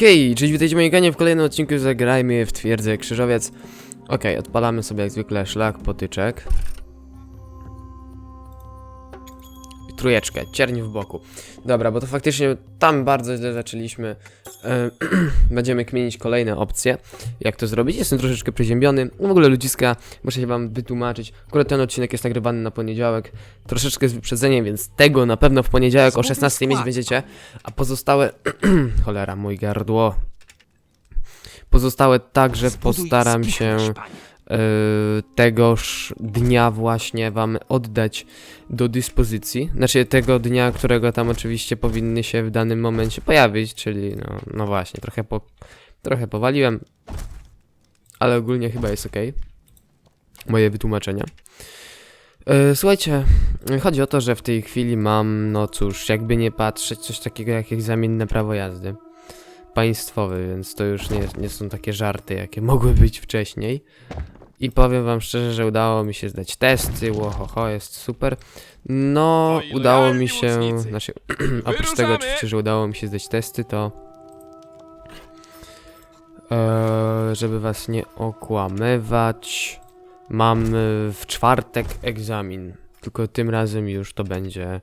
Hej, cześć, witajcie moi ganie w kolejnym odcinku Zagrajmy w Twierdzę Krzyżowiec. Okej, odpalamy sobie jak zwykle szlak, potyczek. I trójeczkę, cierń w boku. Dobra, bo to faktycznie tam bardzo źle zaczęliśmy. E, Będziemy kmienić kolejne opcje, jak to zrobić. Jestem troszeczkę przeziębiony. No w ogóle ludziska, muszę się wam wytłumaczyć. Akurat ten odcinek jest nagrywany na poniedziałek. Troszeczkę z wyprzedzeniem, więc tego na pewno w poniedziałek o 16 mieć będziecie. A pozostałe... Cholera, mój gardło. Pozostałe także postaram się tegoż dnia właśnie wam oddać do dyspozycji. Znaczy tego dnia, którego tam oczywiście powinny się w danym momencie pojawić, czyli no, no właśnie, trochę, po, trochę powaliłem, ale ogólnie chyba jest ok. Moje wytłumaczenia. E, Słuchajcie, chodzi o to, że w tej chwili mam, no cóż, jakby nie patrzeć, coś takiego jak egzamin na prawo jazdy państwowy, więc to już nie, nie są takie żarty, jakie mogły być wcześniej. I powiem wam szczerze, że udało mi się zdać testy, łohoho, jest super. No, Oj, udało lojalni mi się, łucznicy. znaczy, oprócz tego Wyruszamy! oczywiście, że udało mi się zdać testy, to e, żeby was nie okłamywać, mam e, w czwartek egzamin, tylko tym razem już to będzie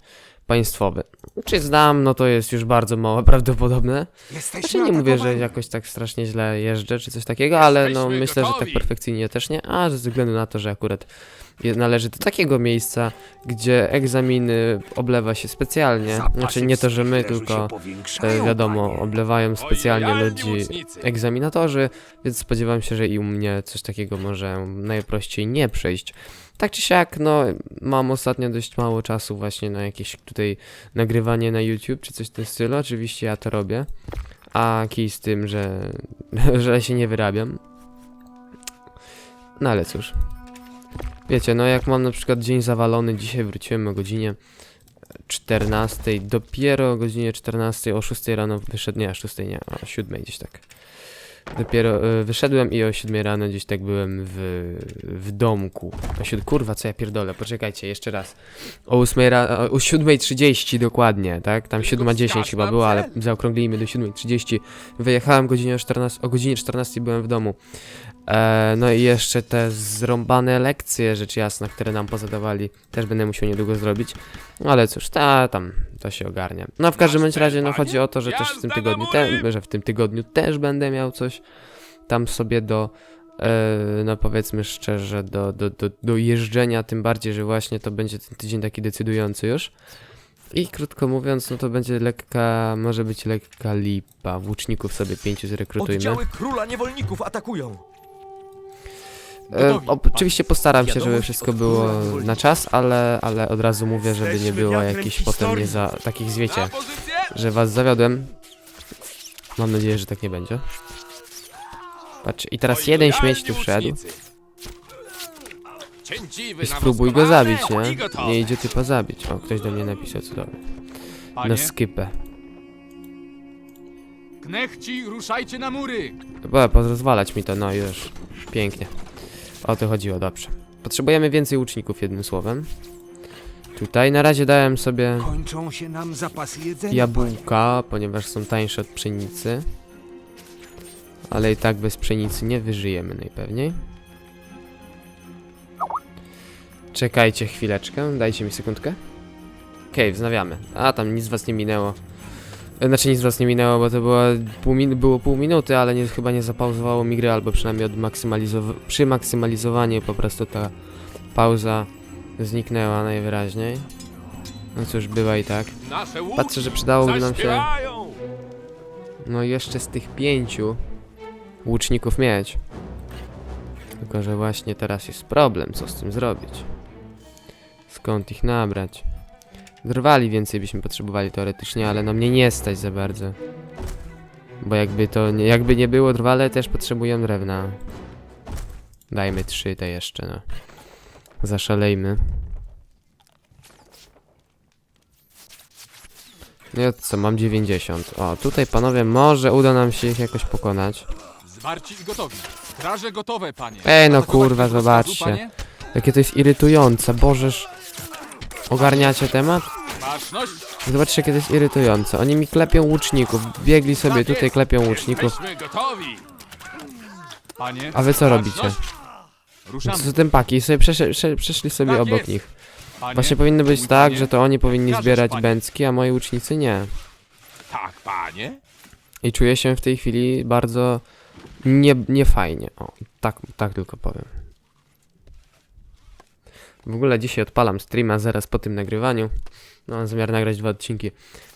państwowy. Czy znam, no to jest już bardzo mało prawdopodobne. Jesteśmy Znaczy nie mówię, że atakowani. jakoś tak strasznie źle jeżdżę czy coś takiego, ale no Jesteśmy myślę, że tak gotowi. perfekcyjnie też nie, a ze względu na to, że akurat należy do takiego miejsca, gdzie egzaminy oblewa się specjalnie. Znaczy nie to, że my, tylko e, wiadomo, oblewają specjalnie ludzi egzaminatorzy, więc spodziewam się, że i u mnie coś takiego może najprościej nie przejść. Tak czy siak, no mam ostatnio dość mało czasu właśnie na jakieś tutaj nagrywanie na YouTube czy coś w tym stylu. Oczywiście ja to robię. A kij z tym, że, że się nie wyrabiam. No ale cóż. Wiecie, no jak mam na przykład dzień zawalony, dzisiaj wróciłem o godzinie 14, dopiero o godzinie 14, o 6 rano wyszedł, nie, o 6 nie, o 7 gdzieś tak. Dopiero y, wyszedłem i o 7 rano gdzieś tak byłem w, w domku. O 7, kurwa, co ja pierdolę, poczekajcie, jeszcze raz. O 8 ra, o 7.30 dokładnie, tak? Tam 7.10 chyba było, ale zaokrąglimy do 7.30. Wyjechałem godzinie 14, o godzinie 14 byłem w domu. E, no i jeszcze te zrąbane lekcje, rzecz jasna, które nam pozadawali, też będę musiał niedługo zrobić. No ale cóż, ta tam, to się ogarnia. No w każdym bądź razie, no chodzi o to, że też w tym tygodniu, te, że w tym tygodniu też będę miał coś tam sobie do, e, no powiedzmy szczerze, do, do, do, do jeżdżenia, tym bardziej, że właśnie to będzie ten tydzień taki decydujący już. I krótko mówiąc, no to będzie lekka, może być lekka lipa. Włóczników sobie pięciu zrekrutujmy. Oddziały króla niewolników atakują. E, oczywiście postaram się, żeby wszystko było na czas, ale, ale od razu mówię, żeby nie było jakichś potem nie za takich zwiecie, że was zawiodłem. Mam nadzieję, że tak nie będzie. Patrz, i teraz jeden śmieć tu wszedł i spróbuj go zabić, nie? Nie idzie typa zabić. O, ktoś do mnie napisał, cudownie. Panie, Na skypę. knechci, ruszajcie na mury! Chyba pozwalać mi to, no już. Pięknie. O to chodziło, dobrze. Potrzebujemy więcej łuczników, jednym słowem. Tutaj na razie dałem sobie Kończą się nam zapasy jedzenia. jabłka, ponieważ są tańsze od pszenicy. Ale i tak bez pszenicy nie wyżyjemy najpewniej. Czekajcie chwileczkę, dajcie mi sekundkę. Okej, wznawiamy. A, tam nic z was nie minęło. Znaczy nic z was nie minęło, bo to było pół, było pół minuty, ale nie, chyba nie zapauzowało mi gry, albo przynajmniej przy maksymalizowaniu po prostu ta pauza zniknęła najwyraźniej. No cóż, bywa i tak. Patrzę, że przydałoby nam się no jeszcze z tych pięciu łuczników mieć. Tylko, że właśnie teraz jest problem, co z tym zrobić. Skąd ich nabrać? Drwali więcej byśmy potrzebowali teoretycznie, ale no mnie nie stać za bardzo. Bo jakby to, nie, jakby nie było drwale, też potrzebują drewna. Dajmy trzy te jeszcze, no. Zaszalejmy. No i co, mam 90. O, tutaj panowie, może uda nam się ich jakoś pokonać. Zwarci i gotowi. Straże gotowe, panie. Ej, no Atakować kurwa, zobaczcie. panie? Jakie to jest irytujące, bożeż. Ogarniacie temat? Zobaczcie, to jest irytujące. Oni mi klepią łuczników. Biegli sobie tutaj, klepią łuczników. A wy co robicie? Co tym paki? Sobie przesz prze przeszli sobie Tak obok nich. Właśnie powinno być tak, że to oni powinni zbierać bęcki, a moi łucznicy nie. Tak, panie. I czuję się w tej chwili bardzo nie, niefajnie. O, tak, tak tylko powiem. W ogóle dzisiaj odpalam streama zaraz po tym nagrywaniu. No, mam zamiar nagrać dwa odcinki,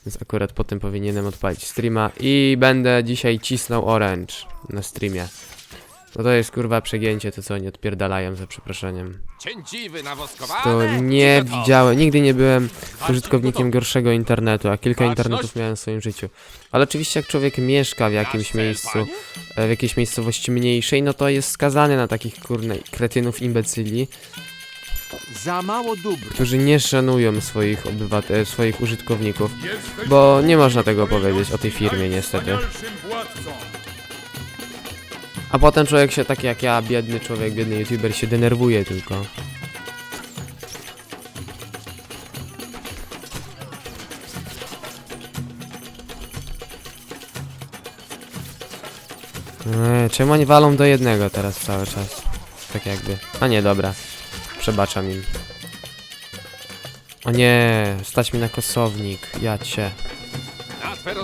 więc akurat po tym powinienem odpalić streama i będę dzisiaj cisnął orange na streamie. No to jest kurwa przegięcie, to co oni odpierdalają za przeproszeniem. Cięciwy. To nie widziałem, nigdy nie byłem użytkownikiem gorszego internetu, a kilka internetów miałem w swoim życiu. Ale oczywiście jak człowiek mieszka w jakimś miejscu, e, w jakiejś miejscowości mniejszej, no to jest skazany na takich kurne kretynów imbecyli, Za mało dóbr. którzy nie szanują swoich swoich użytkowników, bo nie można tego powiedzieć o tej firmie niestety. A potem człowiek się, tak jak ja, biedny człowiek, biedny youtuber się denerwuje tylko. Eee, czemu oni walą do jednego teraz cały czas? Tak jakby. A nie, dobra. Przebaczam im. O nie, stać mi na kosownik, ja cię.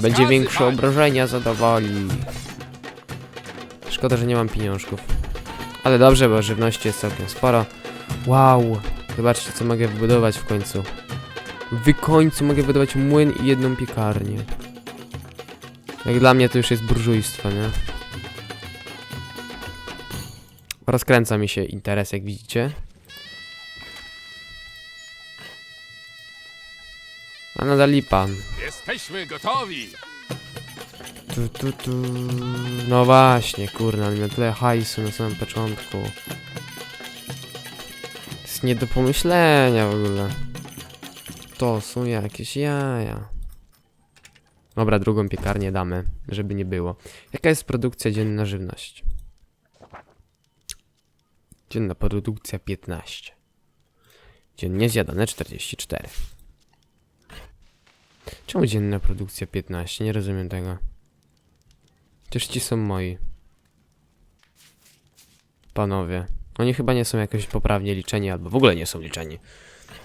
Będzie większe obrażenia zadowoli. Szkoda, że nie mam pieniążków. Ale dobrze, bo żywności jest całkiem sporo. Wow! Zobaczcie, co mogę wybudować w końcu. W końcu mogę wybudować młyn i jedną piekarnię. Jak dla mnie to już jest burżujstwo, nie? Rozkręca mi się interes, jak widzicie. Nadal lipa. Jesteśmy gotowi. Tu, tu, tu. No właśnie, kurna, on miał tyle hajsu na samym początku. To jest nie do pomyślenia w ogóle. To są jakieś jaja. Dobra, drugą piekarnię damy, żeby nie było. Jaka jest produkcja dzienna żywności? Dzienna produkcja 15. Dziennie zjadane 44. Czemu dzienna produkcja 15? Nie rozumiem tego. Przecież ci są moi. Panowie. Oni chyba nie są jakoś poprawnie liczeni, albo w ogóle nie są liczeni.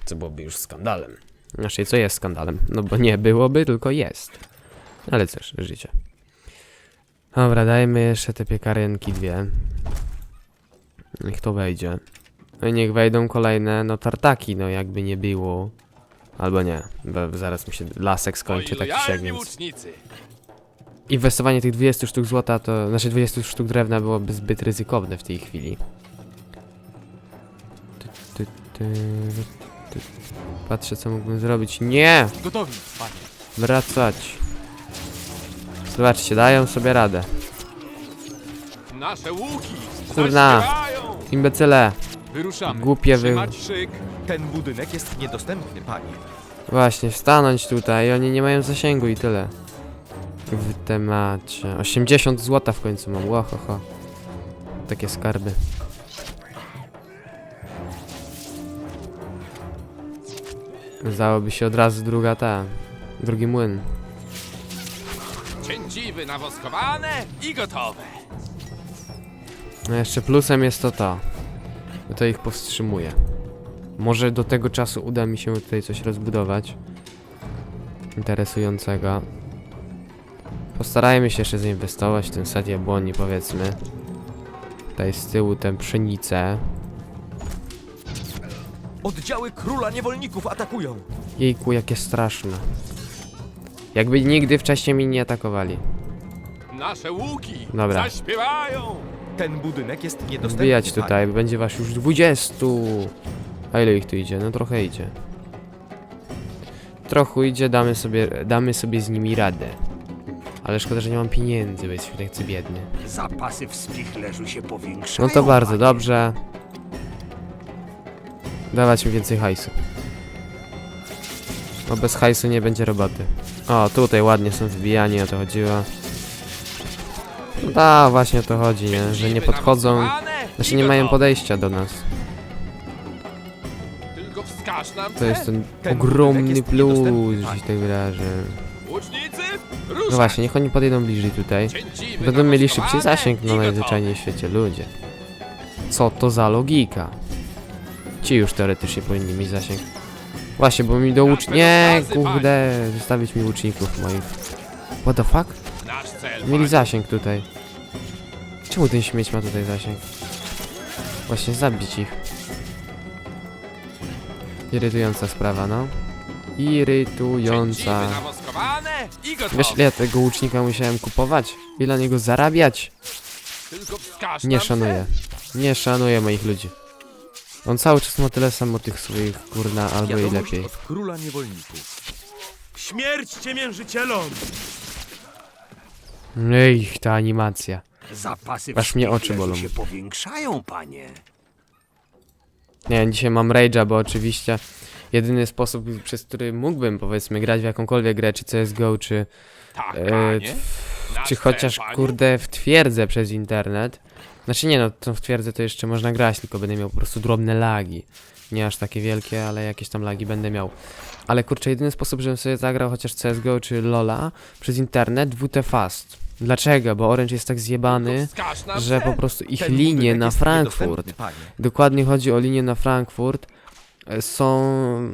Co byłoby już skandalem. Znaczy, co jest skandalem? No bo nie byłoby, tylko jest. Ale cóż, życie. Dobra, dajmy jeszcze te piekarynki dwie. Niech to wejdzie. No i niech wejdą kolejne, no tartaki, no jakby nie było. Albo nie, bo zaraz mi się lasek skończy, tak czy siak, więc... Inwestowanie tych 20 sztuk złota, to znaczy 20 sztuk drewna byłoby zbyt ryzykowne w tej chwili. Ty, ty, ty, ty. Patrzę co mógłbym zrobić. Nie! Gotowi, panie. Wracać. Zobaczcie, dają sobie radę. Nasze łuki. Kurna. Imbecyle. Wyruszamy. Głupie wy- Trzymać szyk. Ten budynek jest niedostępny, panie. Właśnie, stanąć tutaj, oni nie mają zasięgu i tyle. W temacie. 80 złota w końcu mam, łohoho. Takie skarby. Zdałoby się od razu druga ta. Drugi młyn. Cięciwy nawoskowane i gotowe. No jeszcze plusem jest to to. To ich powstrzymuje. Może do tego czasu uda mi się tutaj coś rozbudować. Interesującego. Postarajmy się jeszcze zainwestować w ten sad jabłoni, powiedzmy. Tutaj z tyłu tę pszenicę. Oddziały króla niewolników atakują. Jejku, jakie straszne. Jakby nigdy wcześniej mi nie atakowali. Nasze łuki. Dobra. Zaśpiewają. Ten budynek jest niedostępny, Wbijać tutaj, bo będzie was już 20. A ile ich tu idzie? No trochę idzie. Trochę idzie, damy sobie, damy sobie z nimi radę. Ale szkoda, że nie mam pieniędzy, bo jestem tak biedny. Zapasy w spichlerzu się powiększają. No to bardzo dobrze. Dawać mi więcej hajsu. Bo bez hajsu nie będzie roboty. O, tutaj ładnie są wybijani, o to chodziło. Da, właśnie o to chodzi, nie? Że nie podchodzą, znaczy nie mają podejścia do nas. Tylko Tylko wskaż nam To jest ten ogromny plus niedostępny, w panie. tej grze. Łucznicy, No właśnie, niech oni podejdą bliżej tutaj. Będą mieli szybciej zasięg i gotowe. najzwyczajniej w świecie ludzie. Co to za logika? Ci już teoretycznie powinni mieć zasięg. Właśnie, bo mi do łucz... Nie, kurde, zostawić mi łuczników moich. What the fuck? Nasz cel, Mieli panie. zasięg tutaj. Czemu ten śmieć ma tutaj zasięg? Właśnie zabić ich. Irytująca sprawa, no. Irytująca. Wiesz ile ja tego łucznika musiałem kupować? Ile na niego zarabiać? Nie szanuję. Nie szanuję moich ludzi. On cały czas ma tyle samo tych swoich kurna, albo i lepiej. od króla niewolników. Śmierć ciemiężycielom! Ej, ta animacja. Zapasy Aż mnie oczy bolą. się powiększają, panie. Nie wiem, dzisiaj mam rage'a, bo oczywiście jedyny sposób, przez który mógłbym powiedzmy grać w jakąkolwiek grę, czy CSGO, czy, Tak, e, panie. w, czy chociaż kurde w twierdzę przez internet. Znaczy nie no, to w twierdzę to jeszcze można grać, tylko będę miał po prostu drobne lagi. Nie aż takie wielkie, ale jakieś tam lagi będę miał. Ale kurczę, jedyny sposób, żebym sobie zagrał chociaż CSGO czy LoL'a przez internet, WT Fast. Dlaczego? Bo Orange jest tak zjebany, że po prostu ich linie na Frankfurt. Dokładnie chodzi o linię na Frankfurt. e, Są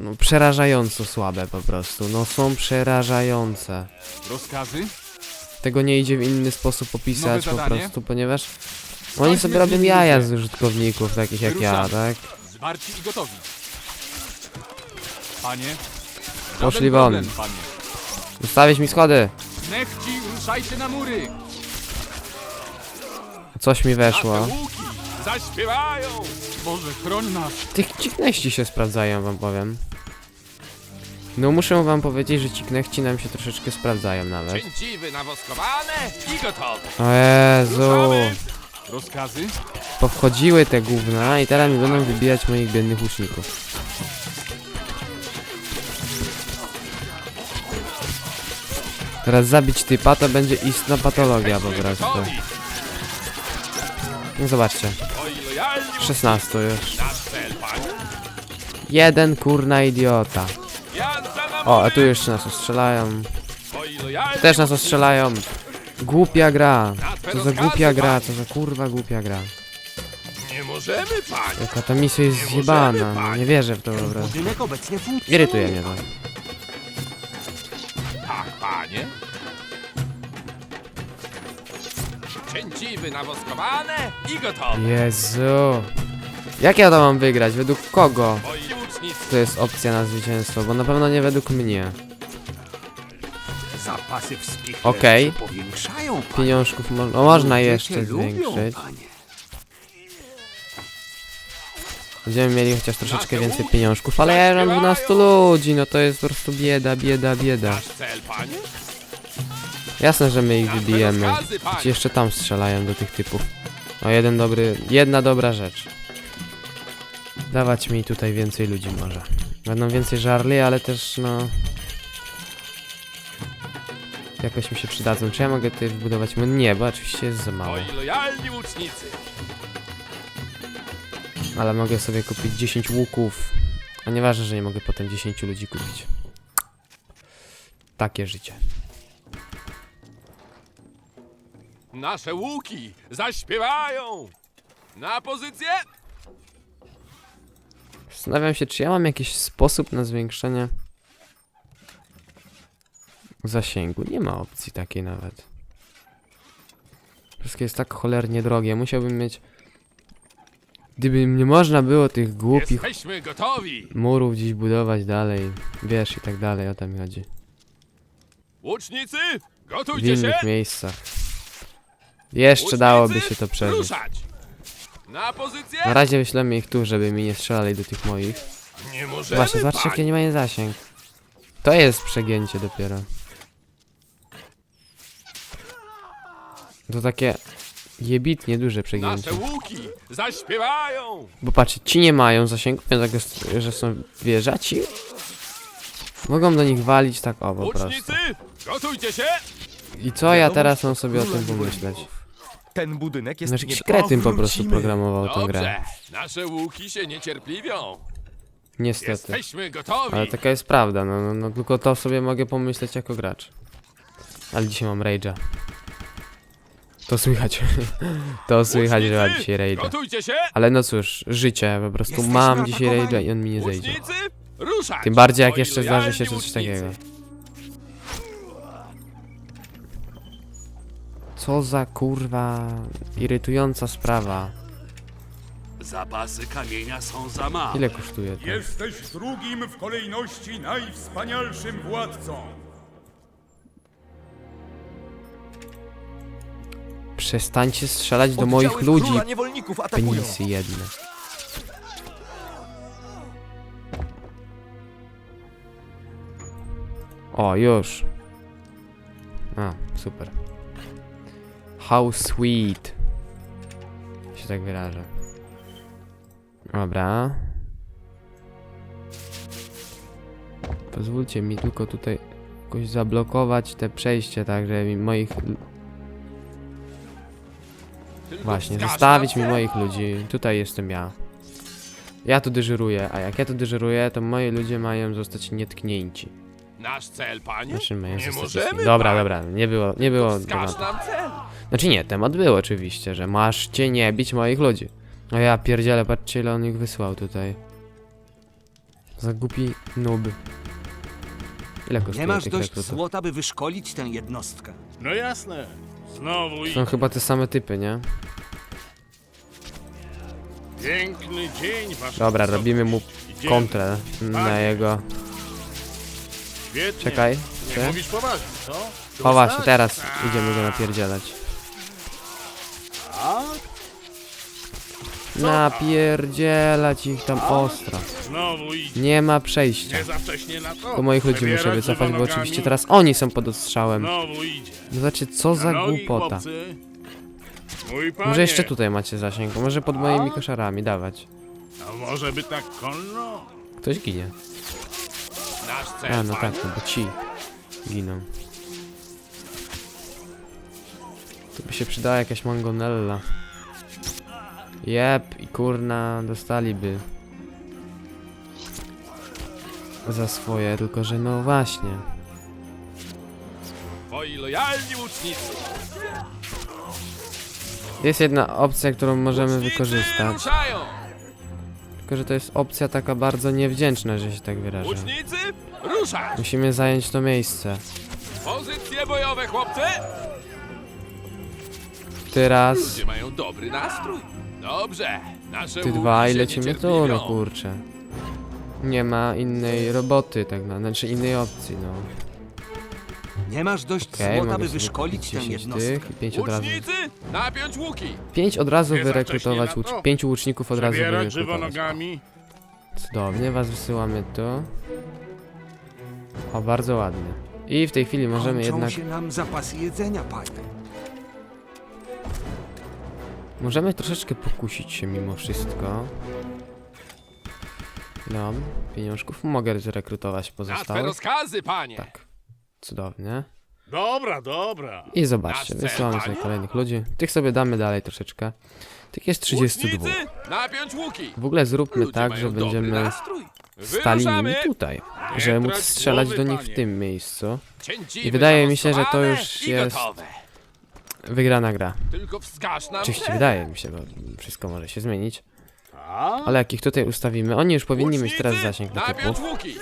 no, przerażająco słabe po prostu. No są przerażające. Rozkazy? Tego nie idzie w inny sposób opisać po prostu, ponieważ oni sobie robią jaja z użytkowników takich jak ja, tak? Zwarci i gotowi. Panie. Poszli. Ustawić mi schody! Nechci, ruszajcie na mury. Coś mi Nasze weszło. łuki zaśpiewają. Boże, chroń nas. Tych ciknęści się sprawdzają, wam powiem. No muszę wam powiedzieć, że ciknęści nam się troszeczkę sprawdzają nawet. Cięciwy nawoskowane i gotowe. O Jezu! Ruszamy. Rozkazy? Powchodziły te gówna i teraz mi będą wybijać moich biednych łuczników. Teraz zabić typa to będzie istna patologia po prostu. No zobaczcie, Moi lojalni 16 już. Jeden kurna idiota. O, a tu jeszcze nas ostrzelają. Też nas ostrzelają. Głupia gra. Co za głupia gra, co za kurwa głupia gra. Nie możemy, panie. Jaka ta misja jest zjebana, no, nie wierzę w to po. Irytuje mnie to. Cięciwy nawoskowane i gotowe. Jezu. Jak ja to mam wygrać? Według kogo? Moi łucznicy To jest opcja na zwycięstwo, bo na pewno nie według mnie. Zapasy Okej. się powiększają, panie. Pieniążków mo no, można Ludzie jeszcze cię zwiększyć. panie. Będziemy mieli chociaż troszeczkę więcej pieniążków, ale ja mam zaśpiewają. 12 ludzi, no to jest po prostu bieda, bieda, bieda. Nasz cel, panie. Jasne, że my ich wybijemy. Ci jeszcze tam strzelają do tych typów. O, jeden dobry, jedna dobra rzecz. Dawać mi tutaj więcej ludzi może. Będą więcej żarli, ale też no... Jakoś mi się przydadzą. Czy ja mogę tutaj wbudować? Nie, bo oczywiście jest za mało. Ale mogę sobie kupić 10 łuków. A nieważne, że nie mogę potem 10 ludzi kupić. Takie życie. Nasze łuki zaśpiewają. Na pozycję. Zastanawiam się, czy ja mam jakiś sposób na zwiększenie zasięgu. Nie ma opcji takiej nawet. Wszystko jest tak cholernie drogie. Musiałbym mieć... Gdyby nie można było tych głupich Jesteśmy gotowi. murów gdzieś budować dalej, wiesz i tak dalej, o to mi chodzi. Łucznicy, W gotujcie się. innych miejscach. Jeszcze dałoby się to przeżyć. Ruszać. Na pozycję. Na razie wyślemy ich tu, żeby mi nie strzelali do tych moich. Nie możemy, Właśnie, zobaczcie jaki nie ma zasięg. To jest przegięcie dopiero. To takie jebitnie duże przegięcie. Nasze łuki zaśpiewają. Bo patrzcie, ci nie mają zasięgu, więc tak, że są wieżaci. Mogą do nich walić tak o po prostu. Łucznicy, gotujcie się. I co ja teraz mam sobie o tym pomyśleć? Ten budynek jest No jakiś nie... kretyn po prostu Powrócimy. programował tę grę. Dobrze. Nasze łuki się niecierpliwią. Niestety. Jesteśmy gotowi. Ale taka jest prawda, no, no, no tylko to sobie mogę pomyśleć jako gracz. Ale dzisiaj mam rage'a. To słychać. to słychać, że mam dzisiaj rage'a. Gotujcie się! Ale no cóż, życie, po prostu Jesteśmy mam dzisiaj atakowani. rage'a i on mi nie zejdzie. Łucznicy, ruszać! Tym bardziej jak Moi jeszcze zdarzy się lojalni coś łucznicy. takiego. Co za kurwa irytująca sprawa. Zapasy kamienia są za małe. Ile kosztuje to? Jesteś drugim w kolejności najwspanialszym władcą. Przestańcie strzelać do moich ludzi, Króla niewolników atakują. penisy jedne. O, już. A, super. How sweet. Się tak wyrażę. Dobra. Pozwólcie mi tylko tutaj jakoś zablokować te przejście, tak, żeby mi moich Właśnie, zostawić mi cel. moich ludzi. Tutaj jestem ja. Ja tu dyżuruję, a jak ja tu dyżuruję, to moi ludzie mają zostać nietknięci. Nasz cel, panie? Znaczy mają Nie możemy. Dobra, panie. dobra, nie było, nie było Wskaż tematu. nam cel. Znaczy nie, temat był oczywiście, że masz cię nie bić moich ludzi. No ja pierdzielę, patrzcie ile on ich wysłał tutaj. Za głupi noob. Ile kosztuje Nie masz tych dość rekrutów? złota, by wyszkolić tę jednostkę. No jasne. Znowu i Są chyba te same typy, nie? piękny dzień, wasza Dobra, wysokość. robimy mu Idziemy. kontrę na jego... Świetnie. Czekaj, Nie mówisz poważnie, co? O właśnie, teraz idziemy go napierdzielać. A? Napierdzielać ich tam ostro. Znowu idzie. Nie ma przejścia. Nie za wcześnie na to. Bo moich ludzi muszę Przebierać wycofać, bo nogami. oczywiście teraz oni są pod ostrzałem. Znowu idzie. Zobaczcie, co za nogi, głupota. chłopcy. Mój panie. Może jeszcze tutaj macie zasięg, może pod moimi koszarami dawać. A może by tak konno? Ktoś ginie. A, no tak, no bo ci giną. Tu by się przydała jakaś mangonella. Jep, i kurna, dostaliby. Za swoje, tylko że no właśnie. Twoi lojalni łucznicy. Jest jedna opcja, którą możemy wykorzystać. Tylko, że to jest opcja taka bardzo niewdzięczna, że się tak wyrażę. Łucznicy, ruszać. Musimy zająć to miejsce. Pozycje bojowe, chłopcy. Ty raz, Ludzie mają dobry nastrój. Dobrze. Nasze ty dwa i lecimy tu, no kurczę. Nie ma innej roboty, tak na, znaczy innej opcji, no. Nie masz dość Okej, złota, mogę by sobie wyszkolić kupić tę 10 jednostkę. tych i 5 od razu. Łucznicy, napiąć łuki. 5 od razu Nie za wyrekrutować, wcześnie na łucz, to. 5 łuczników od razu Przebierać żywo wyrekrutować. nogami. Cudownie, was wysyłamy tu. O, bardzo ładnie. I w tej chwili możemy Kończą jednak, się nam zapasy jedzenia, panie. możemy troszeczkę pokusić się mimo wszystko. No, pieniążków mogę zrekrutować Na twe pozostałych. rozkazy, panie. Tak, cudownie. Dobra, dobra. I zobaczcie, cel, wysyłamy sobie kolejnych ludzi. Tych sobie damy dalej troszeczkę. Tych jest 32. Łucznicy, napiąć łuki. W ogóle zróbmy Ludzie tak, mają że dobry będziemy nastrój. stali nimi Wyruszamy. tutaj. Żeby móc trać strzelać głowy, do nich w panie. tym miejscu. I wydaje mi się, że to już i jest- Gotowe. Wygrana gra. Tylko wskaż nam Oczywiście wydaje mi się, bo wszystko może się zmienić. A? Ale jak ich tutaj ustawimy, oni już powinni mieć teraz zasięg do napiąć typów. łuki.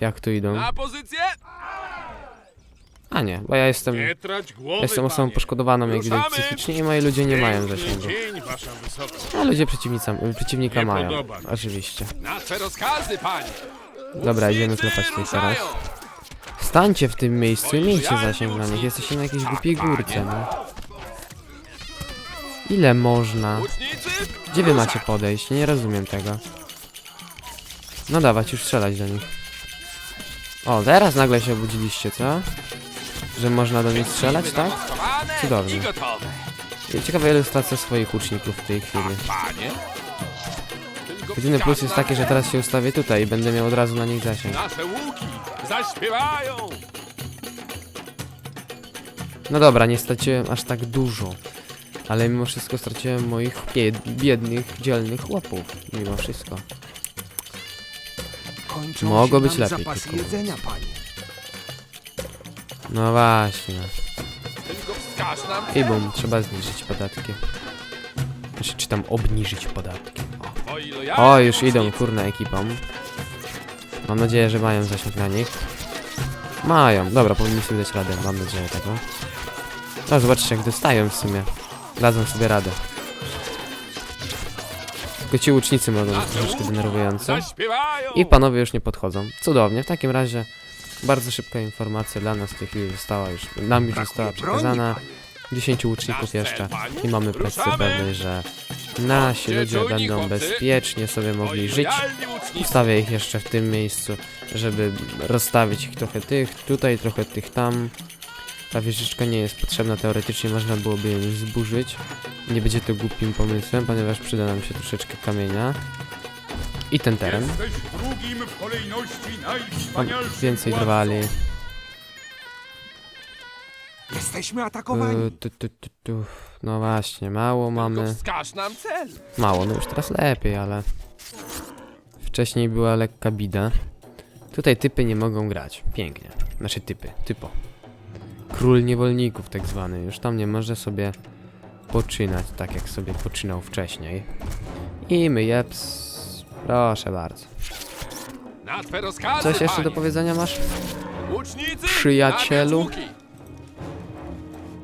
Jak tu idą? Na pozycję. A nie, bo ja jestem, Nie trać głowy, jestem osobą panie. poszkodowaną jak widać Ruszamy. psychicznie i moi ludzie nie mają Piękny zasięgu. dzień, wasza wysokość. A ludzie przeciwnica, przeciwnika Nie mają. podoba mi się. Oczywiście. Rozkazy, panie. Dobra, idziemy klepać tutaj ruszają. teraz. Stańcie w tym miejscu i miejcie zasięg na nich. Jesteście na jakiejś głupiej górce, no. Ile można? Łucznicy, Gdzie wy macie podejść? Nie rozumiem tego. No dawać, już strzelać do nich. O, teraz nagle się obudziliście, co? Że można do nich strzelać, tak? Cudownie. I gotowe. I ciekawe ile stracę swoich łuczników w tej chwili. Jedyny plus jest taki, że teraz się ustawię tutaj i będę miał od razu na nich zasięg. Nasze łuki zaśpiewają. No dobra, nie straciłem aż tak dużo. Ale mimo wszystko straciłem moich bied biednych, dzielnych chłopów. Mimo wszystko. Kończą Mogło się być nam lepiej, zapasy jedzenia, panie. No właśnie. Tylko wskaż nam I bum, trzeba zniżyć podatki. Znaczy, czy tam obniżyć podatki. O, już idą, kurna ekipą. Mam nadzieję, że mają zasięg na nich. Mają, dobra, powinni sobie dać radę, mam nadzieję tego. No, zobaczcie jak dostają w sumie. Dadzą sobie radę. Tylko ci łucznicy mogą być troszeczkę. Zaśpiewają! I panowie już nie podchodzą. Cudownie, w takim razie bardzo szybka informacja dla nas w tej chwili została już, nam już została przekazana. panie. 10 łuczników jeszcze i mamy Ruszamy. pewnej, że nasi ludzie będą bezpiecznie sobie mogli żyć. Ustawię ich jeszcze w tym miejscu, żeby rozstawić ich trochę tych tutaj, trochę tych tam. Ta wieżyczka nie jest potrzebna, teoretycznie można byłoby ją zburzyć. Nie będzie to głupim pomysłem, ponieważ przyda nam się troszeczkę kamienia. I ten teren. Jesteś drugim w kolejności Mam więcej drwali. Jesteśmy Y, atakowani. tu, tu, tu, tu. No właśnie, mało Tylko mamy. wskaż nam cel. Mało, no już teraz lepiej, ale... Wcześniej była lekka bida. Tutaj typy nie mogą grać. Pięknie. Znaczy typy, typo. Król niewolników tak zwany. Już tam nie może sobie poczynać tak jak sobie poczynał wcześniej. I my jeps. Proszę bardzo. Na twe rozkazy, Coś jeszcze do powiedzenia masz? Łucznicy, Przyjacielu?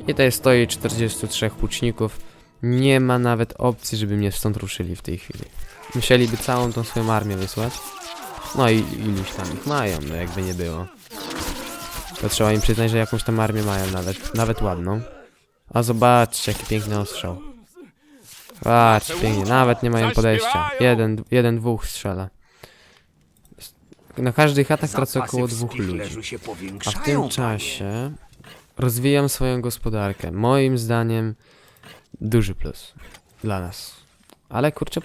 I tutaj stoi 43 łuczników. Nie ma nawet opcji, żeby mnie stąd ruszyli w tej chwili. Musieliby całą tą swoją armię wysłać. No i iluś tam ich mają, no jakby nie było. To trzeba im przyznać, że jakąś tam armię mają nawet, nawet ładną. A zobaczcie, jaki piękny ostrzał. Patrz, pięknie, nawet nie mają podejścia. Jeden, jeden, dwóch strzela. Na każdych atak tracę około dwóch ludzi. A w tym czasie rozwijam swoją gospodarkę. Moim zdaniem duży plus dla nas. Ale kurczę,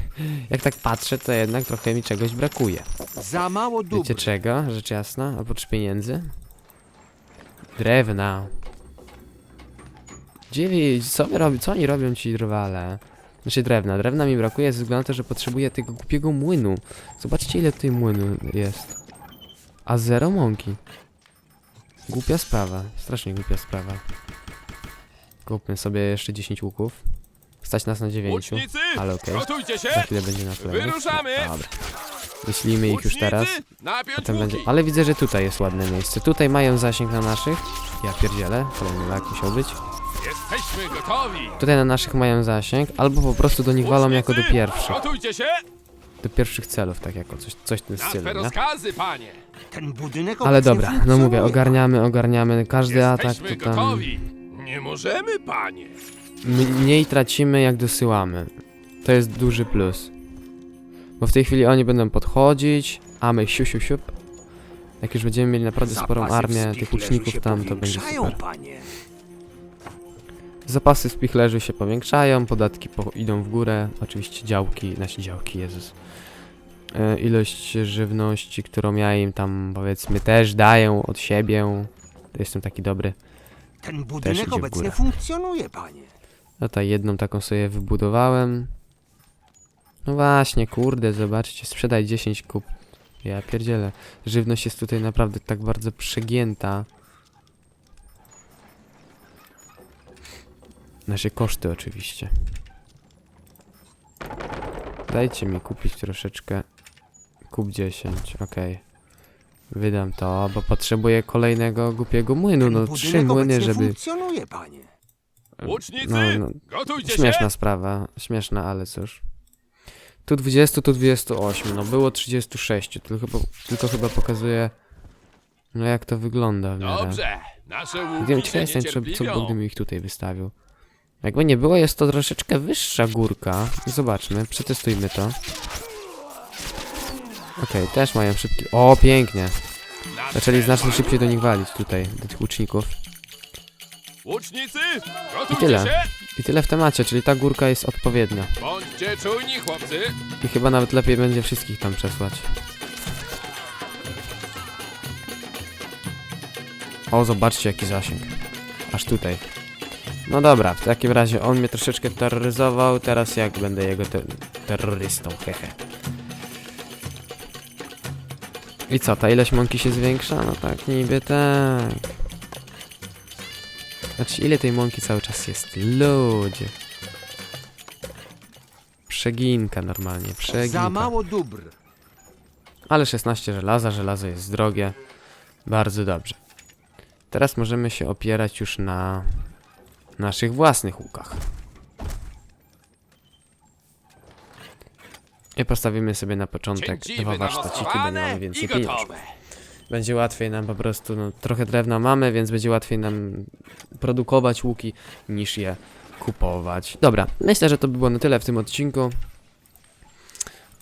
jak tak patrzę, to jednak trochę mi czegoś brakuje. Za mało Wiecie dóbr. czego? Rzecz jasna? Oprócz pieniędzy? Drewna. Dziewięć, co, robi, co oni robią ci drwale? Znaczy drewna. Drewna mi brakuje ze względu na to, że potrzebuję tego głupiego młynu. Zobaczcie ile tutaj młynu jest. A zero mąki. Głupia sprawa. Strasznie głupia sprawa. Kupmy sobie jeszcze 10 łuków. Stać nas na 9. Łucznicy, Ale okej. się. Za chwilę będzie na planie. Wyruszamy. Dobra. Wyślijmy ich już teraz. Potem będzie. Ale widzę, że tutaj jest ładne miejsce. Tutaj mają zasięg na naszych. Ja pierdzielę, kolejny lak musiał być. Jesteśmy gotowi. Tutaj na naszych mają zasięg, albo po prostu do nich walą jako do pierwszych. Do pierwszych celów, tak jako coś, coś w tym stylu, nie? rozkazy, panie. Ten budynek Ale dobra, no mówię, ogarniamy, ogarniamy. Każdy atak to tam gotowi. Nie możemy, panie. mniej tracimy jak dosyłamy. To jest duży plus. Bo w tej chwili oni będą podchodzić, a my siu, siu, siup. Jak już będziemy mieli naprawdę sporą Zapasy w armię tych spichlerzu łuczników się tam, to będzie powiększają, super. panie. Zapasy w pichlerzu się powiększają, podatki po idą w górę, oczywiście działki, nasi działki, Jezus. E, ilość żywności, którą ja im tam powiedzmy też daję od siebie, to jestem taki dobry. Ten idzie budynek w obecnie górę. funkcjonuje, panie. No to jedną taką sobie wybudowałem. No właśnie, kurde, zobaczcie, sprzedaj 10 kup. Ja pierdzielę. Żywność jest tutaj naprawdę tak bardzo przegięta. Nasze koszty oczywiście. Dajcie mi kupić troszeczkę. Kup 10, okej. Wydam to, bo potrzebuję kolejnego głupiego młynu. No budynek trzy młyny, obecnie żeby... funkcjonuje, panie. Łucznicy, No, no, gotujcie Śmieszna się. sprawa, śmieszna, ale cóż. Tu 20, tu 28, no było 36, tylko, chyba- tylko chyba pokazuje, no jak to wygląda w miarę. Dobrze. Nasze łuki się ciekaw jestem, co niecierpliwią. gdybym ich tutaj wystawił. Jakby nie było, jest to troszeczkę wyższa górka. Zobaczmy, przetestujmy to. Okej, też mają szybki... O, pięknie! Zaczęli znacznie szybciej do nich walić tutaj, do tych łuczników. Łucznicy, I gotujcie tyle. się. I tyle w temacie, czyli ta górka jest odpowiednia. Bądźcie czujni, chłopcy. I chyba nawet lepiej będzie wszystkich tam przesłać. O, zobaczcie jaki zasięg. Aż tutaj. No dobra, w takim razie on mnie troszeczkę terroryzował, teraz jak będę jego te terrorystą, hehe. I co, ta ilość mąki się zwiększa? No tak, niby tak. Znaczy, ile tej mąki cały czas jest? Ludzie. Przeginka normalnie, przeginka. Za mało dóbr. Ale 16 żelaza, żelazo jest drogie. Bardzo dobrze. Teraz możemy się opierać już na naszych własnych łukach. I postawimy sobie na początek dwa warsztaciki, bo nie mamy więcej pieniędzy. Będzie łatwiej nam po prostu, no trochę drewna mamy, więc będzie łatwiej nam produkować łuki niż je kupować. Dobra, myślę, że to by było na tyle w tym odcinku.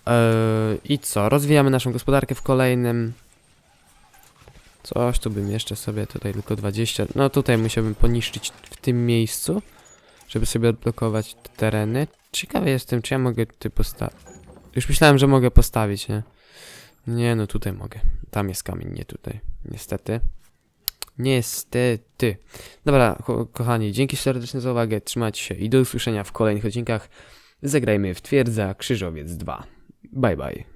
Eee, I co? Rozwijamy naszą gospodarkę w kolejnym. Coś tu bym jeszcze sobie tutaj tylko 20. No tutaj musiałbym poniszczyć w tym miejscu, żeby sobie odblokować te tereny. Ciekawy jestem, czy ja mogę tutaj postawić. Już myślałem, że mogę postawić, nie? Nie, no tutaj mogę. Tam jest kamień, nie tutaj. Niestety. Niestety. Dobra, ko kochani, dzięki serdecznie za uwagę. Trzymajcie się i do usłyszenia w kolejnych odcinkach. Zagrajmy w Twierdza Krzyżowiec 2. Bye bye.